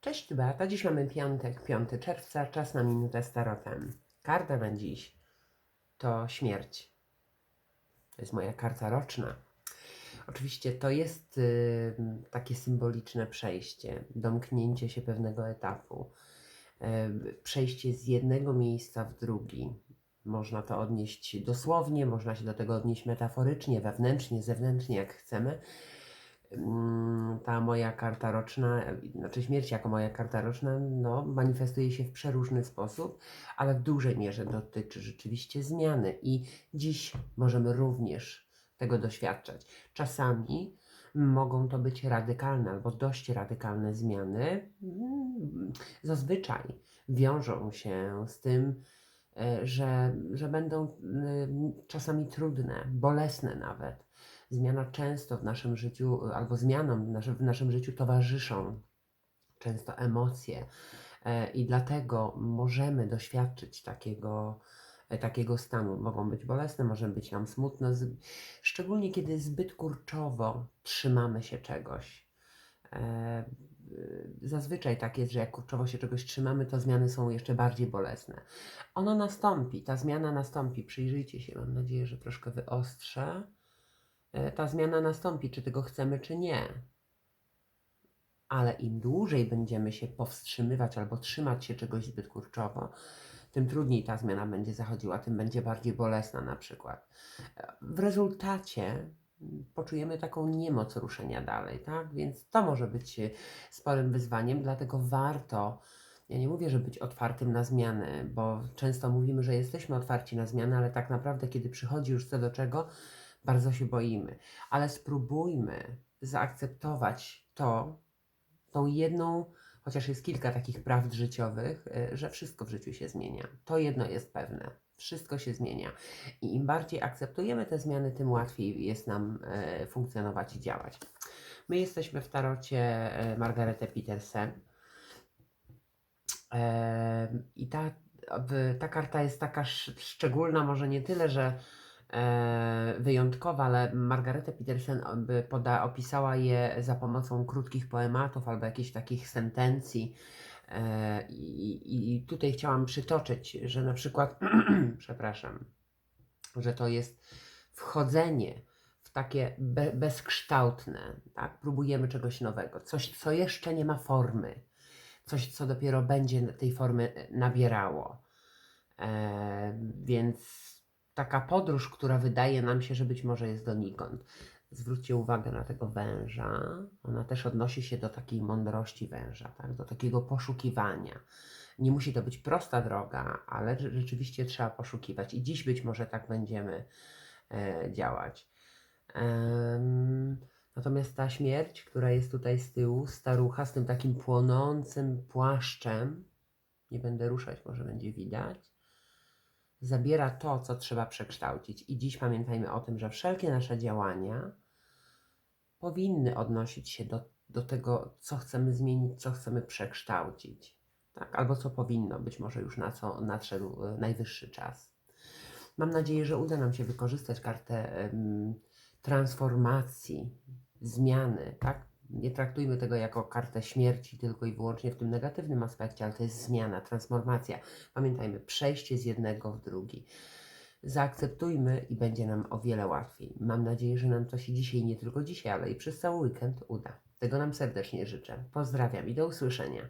Cześć, tu Beata. Dziś mamy piątek, 5 czerwca, czas na minutę z tarotem. Karta na dziś to śmierć. To jest moja karta roczna. Oczywiście to jest y, takie symboliczne przejście, domknięcie się pewnego etapu, y, przejście z jednego miejsca w drugi. Można to odnieść dosłownie, można się do tego odnieść metaforycznie, wewnętrznie, zewnętrznie, jak chcemy. Mm, Ta moja karta roczna, e, znaczy śmierć jako moja karta roczna, no, manifestuje się w przeróżny sposób, ale w dużej mierze dotyczy rzeczywiście zmiany i dziś możemy również tego doświadczać. Czasami mogą to być radykalne albo dość radykalne zmiany. Mm, Zazwyczaj wiążą się z tym, e, że, że będą mm, czasami trudne, bolesne nawet. Zmiana często w naszym życiu, albo zmianom w naszym, w naszym życiu towarzyszą często emocje e, i dlatego możemy doświadczyć takiego, e, takiego stanu. Mogą być bolesne, może być nam smutno, szczególnie kiedy zbyt kurczowo trzymamy się czegoś. E, Zazwyczaj tak jest, że jak kurczowo się czegoś trzymamy, to zmiany są jeszcze bardziej bolesne. Ono nastąpi, ta zmiana nastąpi. Przyjrzyjcie się, mam nadzieję, że troszkę wyostrzę. E, Ta zmiana nastąpi, czy tego chcemy, czy nie. Ale im dłużej będziemy się powstrzymywać albo trzymać się czegoś zbyt kurczowo, tym trudniej ta zmiana będzie zachodziła, tym będzie bardziej bolesna na przykład. E, W rezultacie mm, poczujemy taką niemoc ruszenia dalej, tak? Więc to może być e, sporym wyzwaniem, dlatego warto, ja nie mówię, że być otwartym na zmiany, bo często mówimy, że jesteśmy otwarci na zmiany, ale tak naprawdę, kiedy przychodzi już co do czego, bardzo się boimy. Ale spróbujmy zaakceptować to, tą jedną, chociaż jest kilka takich prawd życiowych, y, że wszystko w życiu się zmienia. To jedno jest pewne. Wszystko się zmienia. I im bardziej akceptujemy te zmiany, tym łatwiej jest nam e, funkcjonować i działać. My jesteśmy w tarocie e, Margaretę Petersen. I ta, ta karta jest taka sz- szczególna, może nie tyle, że wyjątkowa, ale Margaretę Petersen poda, opisała je za pomocą krótkich poematów albo jakichś takich sentencji. E, i, I tutaj chciałam przytoczyć, że na przykład, przepraszam, że to jest wchodzenie w takie be, bezkształtne, tak? Próbujemy czegoś nowego, coś, co jeszcze nie ma formy, coś, co dopiero będzie tej formy nabierało. E, więc taka podróż, która wydaje nam się, że być może jest donikąd. Zwróćcie uwagę na tego węża. Ona też odnosi się do takiej mądrości węża, tak? do takiego poszukiwania. Nie musi to być prosta droga, ale rze- rzeczywiście trzeba poszukiwać. I dziś być może tak będziemy e, działać. Natomiast ta śmierć, która jest tutaj z tyłu, starucha z tym takim płonącym płaszczem, nie będę ruszać, może będzie widać, zabiera to, co trzeba przekształcić. I dziś pamiętajmy o tym, że wszelkie nasze działania powinny odnosić się do, do tego, co chcemy zmienić, co chcemy przekształcić. Tak? Albo co powinno być, może już na co nadszedł e, najwyższy czas. Mam nadzieję, że uda nam się wykorzystać kartę transformacji, zmiany, tak? Nie traktujmy tego jako kartę śmierci tylko i wyłącznie w tym negatywnym aspekcie, ale to jest zmiana, transformacja. Pamiętajmy, przejście z jednego w drugi. Zaakceptujmy i będzie nam o wiele łatwiej. Mam nadzieję, że nam to się dzisiaj, nie tylko dzisiaj, ale i przez cały weekend uda. Tego nam serdecznie życzę. Pozdrawiam i do usłyszenia.